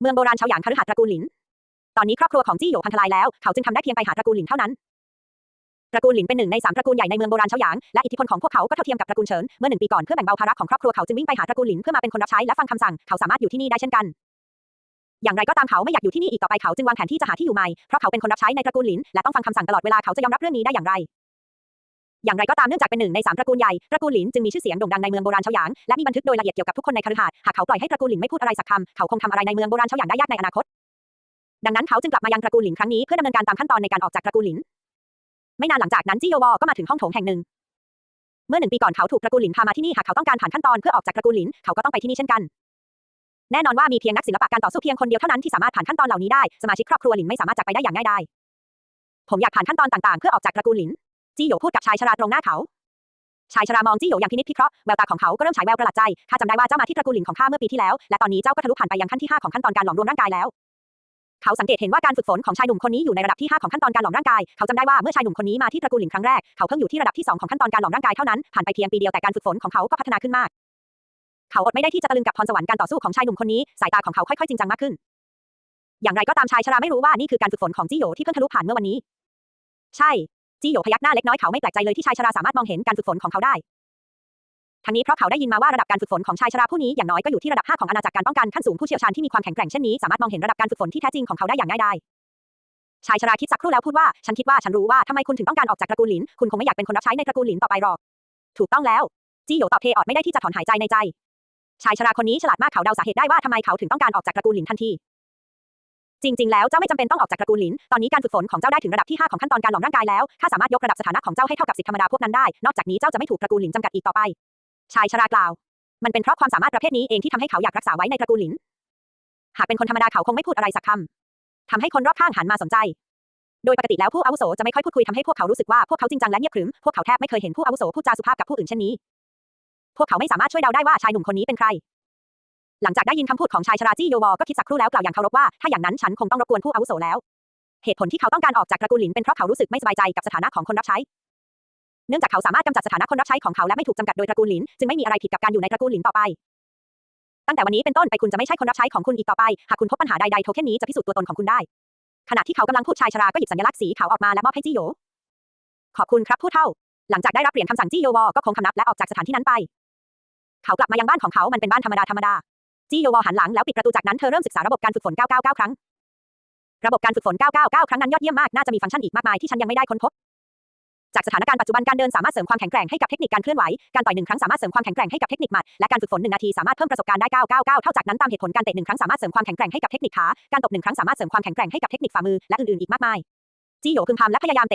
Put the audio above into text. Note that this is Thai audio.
เมืองโบราณเฉาหยางคฤหาสน์ตระกูลหลิน ตอนนี้ครอบครัวของจี้หยกพังทลายแล้ว เขาจึงทำได้เพียงไปหาตระกูลหลินเท่านั้น ตระกูลหลินเป็นหนึ่งในสามตระกูลใหญ่ในเมืองโบราณเฉาหยาง และอิทธิพลของพวกเขาก็เท่าเทียมกับตระกูลเฉิน เมื่อหนึ่งปีก่อนเพื่อแบ่งเบาภาระของครอบครัวเขาจึงวิ่งไปหาตระกูลหลินเพื่อมาเป็นคนรับใช้และฟังคำสั่ง เขาสามารถอยู่ที่นี่ได้เช่นกัน อย่างไรก็ตามเขาไม่อยากอยู่ที่นี่อีกต่อไปเขาจึงวางแผนที่จะหาที่อยู่ใหม่ เพราะเขาเป็นคนรับใช้ในตระกูลหลินและต้องฟังคำสั่งตลอดเวลาเขาจะยอมรับเรื่องนี้ได้อย่างไร อย่างไรก็ตามเนื่องจากเป็นหนึ่งในสามตระกูลใหญ่ ตระกูลหลินจึงมีชื่อเสียงโด่งดังในเมืองโบราณเฉาหยาง และมีบันทึกโดยละเอียดเกี่ยวกับทุกคนในคฤหาสน์หากเขาปล่อยให้ตระกูลหลินไม่พูดอะไรสักคำ เขาคงทำอะไรในเมืองโบราณเฉาหยางได้ยากในอนาคต ดังนั้นเขาจึงกลับมายังตระกูลหลินครั้งนี้เพื่อดำเนินการตามขั้นตอนในการออกจากตระกูลหลิน ไม่นานหลังจากนั้นจี้โยวอก็มาถึงห้องโถงแห่งหนึ่ง เมื่อหนึ่งปีก่อนเขาถูกตระกูลหลินพามาที่นี่หากเขาต้องการผ่านขั้นตอนเพื่อออกจากตระกูลหลินเขาก็ต้องไปที่นี่เช่นกัน แน่นอนว่ามีเพียงนักศิลปะการต่อสู้เพียงคนเดียวเท่านั้นที่สามารถผ่านขั้นตอนเหล่านี้ได้ สมาชิกครอบครัวหลินไม่สามารถจากไปได้อย่างง่ายดายผมอยากผ่านขั้นตอนต่างๆ เพื่อออกจากตระกูลหลิน จี้โยพูดกับชายชราตรงหน้าเขาชายชรามองจี้โยอย่างพินิจพิเคราะห์แววตาของเขาก็เริ่มฉายแววประหลาดใจข้าจำได้ว่าเจ้ามาที่ตระกูลหลินของข้าเมื่อปีที่แล้ว และตอนนี้เจ้าก็ทะลุผ่านไปยังขั้นที่ 5 ของขั้นตอนการหลอมรวมร่างกายแล้ว เขาสังเกตเห็นว่าการฝึกฝนของชายหนุ่มคนนี้อยู่ในระดับที่ 5 ของขั้นตอนการหลอมร่างกาย เขาจำได้ว่าเมื่อชายหนุ่มคนนี้มาที่ตระกูลหลินครั้งแรก เขาเพิ่งอยู่ที่ระดับที่ 2 ของขั้นตอนการหลอมร่างกายเท่านั้น ผ่านไปเพียงปีเดียวแต่การฝึกฝนของเขาก็พัฒนาขึ้นมาก เขาอดไม่ได้ที่จะตะลึงกับพรสวรรค์การต่อสู้ของชายหนุ่มคนนี้ สายตาของเขาค่อยๆจริงจังมากขึ้น อย่างไรก็ตามชายชราไม่รู้ว่านี่คือการฝึกฝนของจี้โยที่เพิ่งทะลุผ่านเมื่อวันนี้ ใช่ จี้โยพยักหน้าเล็กน้อยเขาไม่แปลกใจเลยที่ชายชราสามารถมองเห็นการฝึกฝนของเขาได้ทั้งนี้เพราะเขาได้ยินมาว่าระดับการฝึกฝนของชายชราผู้นี้อย่างน้อยก็อยู่ที่ระดับ 5 ของอาณาจักรการป้องกันขั้นสูงผู้เชี่ยวชาญที่มีความแข็งแกร่งเช่นนี้สามารถมองเห็นระดับการฝึกฝนที่แท้จริงของเขาได้อย่างง่ายดายชายชราคิดสักครู่แล้วพูดว่าฉันคิดว่าฉันรู้ว่าทำไมคุณถึงต้องการออกจากตระกูลหลินคุณคงไม่อยากเป็นคนรับใช้ในตระกูลหลินต่อไปหรอกถูกต้องแล้วจี้โยตอบเทออดไม่ได้ที่จะถอนหายใจในใจ ชายชราคนนี้ฉลาดมากเขาเดาสาเหตุได้ว่าทำไมเขาถึงต้องการออกจากตระกูลหลินทันที จริงๆ แล้วเจ้าไม่จำเป็นต้องออกจากตระกูลหลิน ตอนนี้การฝึกฝนของเจ้าได้ถึงระดับที่5ของขั้นตอนการหลอมร่างกายแล้ว ข้าสามารถยกระดับสถานะของเจ้าให้เท่ากับสิทธิธรรมดาพวกนั้นได้ นอกจากนี้เจ้าจะไม่ถูกตระกูลหลินจำกัดอีกต่อไป ชายชรากล่าว มันเป็นเพราะความสามารถประเภทนี้เองที่ทำให้เขาอยากรักษาไว้ในตระกูลหลิน หากเป็นคนธรรมดาเขาคงไม่พูดอะไรสักคำทำให้คนรอบข้างหันมาสนใจ โดยปกติแล้วผู้อาวุโสจะไม่ค่อยพูดคุยทำให้พวกเขารู้สึกว่าพวกเขาจริงจังและเงียบขรึม พวกเขาแทบไม่เคยเห็นผู้อาวุโสพูดจาสุภาพกับผู้อื่นเช่นนี้ พวกเขาไม่สามารถช่วยเดาได้ว่าชายหนุ่มคนนี้เป็นใคร หลังจากได้ยินคำพูดของชายชราจี้โยวอก็คิดสักครู่แล้วกล่าวอย่างเคารพว่าถ้าอย่างนั้นฉันคงต้องรบกวนผู้อาวุโสแล้ว เหตุผลที่เขาต้องการออกจากตระกูลหลินเป็นเพราะเขารู้สึกไม่สบายใจกับสถานะของคนรับใช้ เนื่องจากเขาสามารถกำจัดสถานะคนรับใช้ของเขาและไม่ถูกจำกัดโดยตระกูลหลินจึงไม่มีอะไรผิดกับการอยู่ในตระกูลหลินต่อไป ตั้งแต่วันนี้เป็นต้นไปคุณจะไม่ใช่คนรับใช้ของคุณอีกต่อไปหากคุณพบปัญหาใดๆโทเค็นนี้จะพิสูจน์ตัวตนของคุณได้ ขณะที่เขากำลังพูดชายชราก็หยิบสัญลักษณ์สีขาวออกมาและมอบให้จี้โยขอบคุณครับผู้เฒ่า หลังจากได้รับเหรียญคำสั่งจี้โยวอก็คงคำนับและออกจากสถานที่นั้นไป เขากลับมายังบ้านของเขามันเป็นบ้านธรรมดาธรรมดา จี้โยวอหันหลังแล้วปิดประตูจากนั้นเธอเริ่มศึกษาระบบการฝึกฝน 999 ครั้ง ระบบการฝึกฝน 999 ครั้งนั้นยอดเยี่ยมมาก น่าจะมีฟังก์ชันอีกมากมายที่ฉันยังไม่ได้ค้นพบ จากสถานการณ์ปัจจุบันการเดินสามารถเสริมความแข็งแกร่งให้กับเทคนิคการเคลื่อนไหว การต่อยหนึ่งครั้งสามารถเสริมความแข็งแกร่งให้กับเทคนิคหมัด และการฝึกฝนหนึ่งนาทีสามารถเพิ่มประสบการณ์ได้ 999 เท่าจากนั้นตามเหตุผลการเตะหนึ่งครั้งสามารถเสริมความแข็งแกร่งให้กับเทคนิคขา การตบหนึ่งครั้งสามารถเสริมความแข็งแกร่งให้กับเทคนิคฝ่ามือและอื่นๆอีกมากมายจี้โยพึมพำและพยายามเตะ